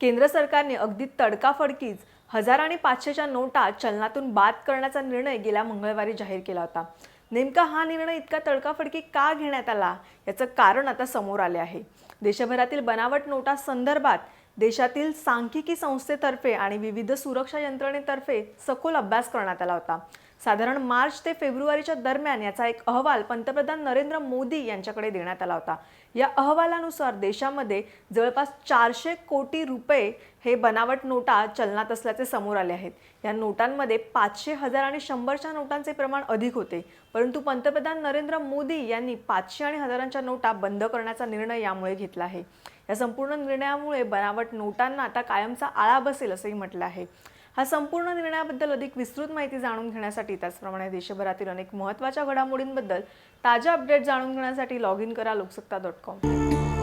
केंद्र सरकारने अगदी तडकाफडकीच हजार आणि पाचशेच्या नोटा चलनातून बाद करण्याचा निर्णय गेल्या मंगळवारी जाहीर केला होता. नेमका हा निर्णय इतका तडकाफडकी का घेण्यात आला याचं कारण आता समोर आले आहे. देशभरातील बनावट नोटा संदर्भात देशातील सांख्यिकी संस्थेतर्फे आणि विविध सुरक्षा यंत्रणेतर्फे सखोल अभ्यास करण्यात आला होता. साधारण मार्च ते फेब्रुवारीच्या दरम्यान याचा एक अहवाल पंतप्रधान नरेंद्र मोदी यांच्याकडे देण्यात आला होता. या अहवालानुसार देशामध्ये जवळपास चारशे कोटी रुपये हे बनावट नोटा चलनात असल्याचे समोर आले आहेत. या नोटांमध्ये पाचशे हजार आणि शंभरच्या नोटांचे प्रमाण अधिक होते. परंतु पंतप्रधान नरेंद्र मोदी यांनी पाचशे आणि हजारांच्या नोटा बंद करण्याचा निर्णय यामुळे घेतला आहे. या संपूर्ण निर्णयामुळे बनावट नोटांना आता कायमचा आळा बसेल असंही म्हटलं आहे. हा संपूर्ण निर्णयाबद्दल अधिक विस्तृत माहिती जाणून घेण्यासाठी त्याचप्रमाणे देशभरातील अनेक महत्त्वाच्या घडामोडींबद्दल ताज्या अपडेट जाणून घेण्यासाठी लॉग इन करा लोकसत्ता डॉट कॉम